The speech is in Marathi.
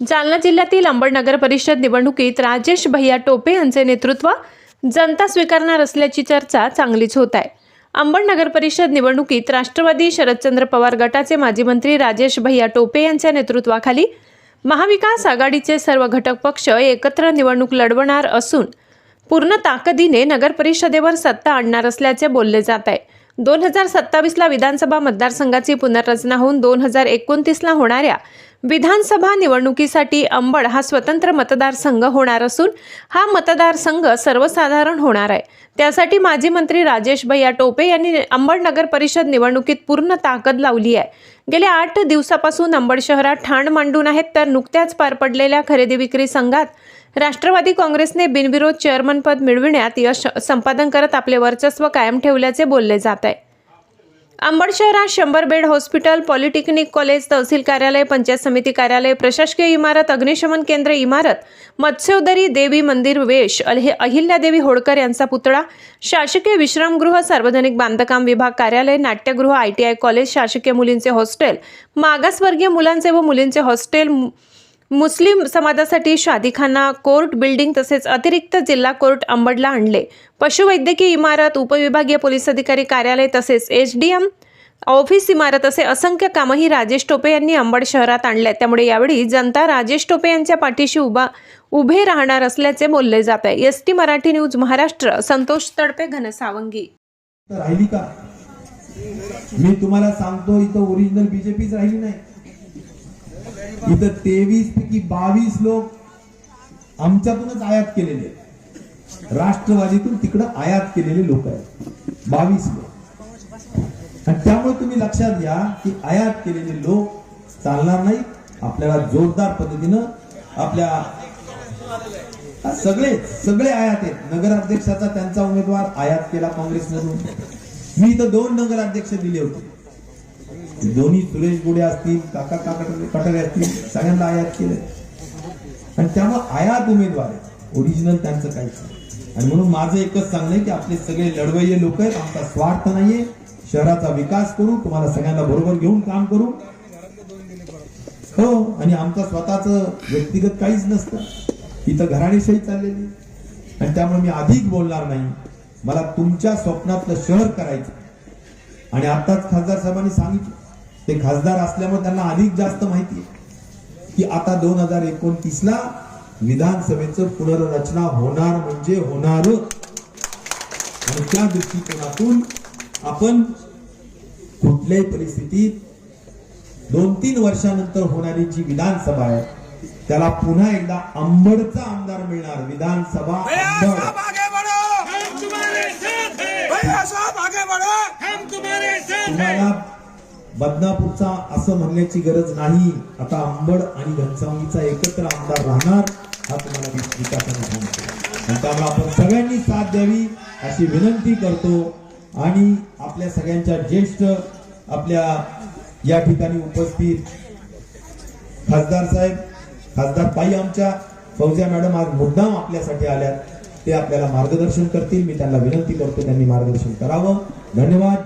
जालना जिल्ह्यातील अंबड नगर परिषद निवडणुकीत राजेश भैया टोपे यांचे नेतृत्व जनता स्वीकारणार असल्याची चर्चा चांगलीच होत आहे. अंबड नगर परिषद निवडणुकीत राष्ट्रवादी शरदचंद्र पवार गटाचे माजी मंत्री राजेश भैया टोपे यांच्या नेतृत्वाखाली महाविकास आघाडीचे सर्व घटक पक्ष एकत्र निवडणूक लढवणार असून पूर्ण ताकदीने नगर परिषदेवर सत्ता आणणार असल्याचे बोलले जात आहे. दोन हजार सत्तावीसला विधानसभा मतदारसंघाची पुनर्रचना होऊन दोन हजार एकोणतीसला होणाऱ्या विधानसभा निवडणुकीसाठी अंबड हा स्वतंत्र मतदारसंघ होणार असून हा मतदारसंघ सर्वसाधारण होणार आहे. त्यासाठी माजी मंत्री राजेश भैया टोपे यांनी अंबड नगर परिषद निवडणुकीत पूर्ण ताकद लावली आहे. गेल्या आठ दिवसापासून अंबड शहरात ठाण मांडून आहेत तर नुकत्याच पार पडलेल्या खरेदी विक्री संघात राष्ट्रवादी काँग्रेसने बिनविरोध चेअरमनपद मिळविण्यात यश संपादन करत आपले वर्चस्व कायम ठेवल्याचे बोलले जात आहे. अंबड शहरात शंभर बेड हॉस्पिटल पॉलिटेक्निक कॉलेज तहसील कार्यालय पंचायत समिती कार्यालय प्रशासकीय इमारत अग्निशमन केंद्र इमारत मत्स्योदरी देवी मंदिर वेश अहिल्यादेवी होळकर यांचा पुतळा शासकीय विश्रामगृह सार्वजनिक बांधकाम विभाग कार्यालय नाट्यगृह आय टी आय कॉलेज शासकीय मुलींचे हॉस्टेल मागासवर्गीय मुलांचे व मुलींचे हॉस्टेल मु- मुस्लिम समाजासाठी शादीखाना कोर्ट बिल्डिंग तसेच अतिरिक्त जिल्हा कोर्ट अंबडला आणले. पशुवैद्यकीय इमारत उपविभागीय पोलीस अधिकारी कार्यालय तसेच एच डी एम ऑफिस इमारत असे असंख्य कामही राजेश टोपे यांनी अंबड शहरात आणले त्यामुळे यावेळी जनता राजेश टोपे यांच्या पाठीशी उभा उभे राहणार असल्याचे बोलले जात आहे. S T Marathi news Maharashtra Santosh Tadpe Ghansawangi राहिली का? मी तुम्हाला सांगतो इथं ओरिजिनल बीजेपीच राहिली नाही. इथं तेवीस पैकी बावीस लोक आमच्यातूनच आयात केलेले आहेत. राष्ट्रवादीतून तिकडं आयात केलेले लोक आहेत. बावीस लोक. आणि त्यामुळे तुम्ही लक्षात घ्या की आयात केलेले लोक चालणार नाही आपल्याला जोरदार पद्धतीनं आपल्या सगळे सगळे आयात आहेत. नगराध्यक्षाचा त्यांचा उमेदवार आयात केला काँग्रेसमधून. मी इथं दोन नगराध्यक्ष दिले होते. दोन्ही सुरेश गोडे असतील काका काका कटरे असतील सगळ्यांना आयात केलं आणि त्यामुळे आयात उमेदवार आहेत. ओरिजिनल त्यांचं काहीच नाही. आणि म्हणून माझं एकच सांगणं आहे की आपले सगळे लढवय्ये लोक आहेत आमचा स्वार्थ नाहीये. शहराचा विकास करू तुम्हाला सगळ्यांना बरोबर घेऊन काम करू. हो आणि आमचा स्वतःच व्यक्तिगत काहीच नसतं. इथं घराणेशाही चाललेली. आणि त्यामुळे मी अधिक बोलणार नाही. मला तुमच्या स्वप्नातलं शहर करायचं आणि आताच खासदार साहेबांनी सांगितलं. ते खासदार असल्यामुळे त्यांना अधिक जास्त माहिती आहे. की आता दोन हजार एकोणतीस ला विधानसभेचं पुनर्रचना होणार म्हणजे होणार. आणि त्या दृष्टिकोनातून आपण कुठल्याही परिस्थितीत दोन तीन वर्षानंतर होणारी जी विधानसभा आहे त्याला पुन्हा एकदा अंबडचा आमदार मिळणार विधानसभा भैया अंबड साहब आगे बढ़ो हम तुम्हारे साथ हैं। भैया साहब आगे बढ़ो हम तुम्हारे साथ हैं। तुम्हाला बदनापूरचा असं म्हणण्याची गरज नाही. आता अंबड आणि घनसावंगीचा एकत्र आमदार राहणार हा तुम्हाला विकासाने सांगतो. त्यामुळे आपण सगळ्यांनी साथ द्यावी अशी विनंती करतो. आणि आपल्या सगळ्यांच्या ज्येष्ठ आपल्या या ठिकाणी उपस्थित खासदार साहेब खासदार ताई आमच्या फौजिया मॅडम आज मुद्दाम आपल्यासाठी आल्यात. ते आपल्याला मार्गदर्शन करतील. मी त्यांना विनंती करतो त्यांनी मार्गदर्शन करावं. धन्यवाद.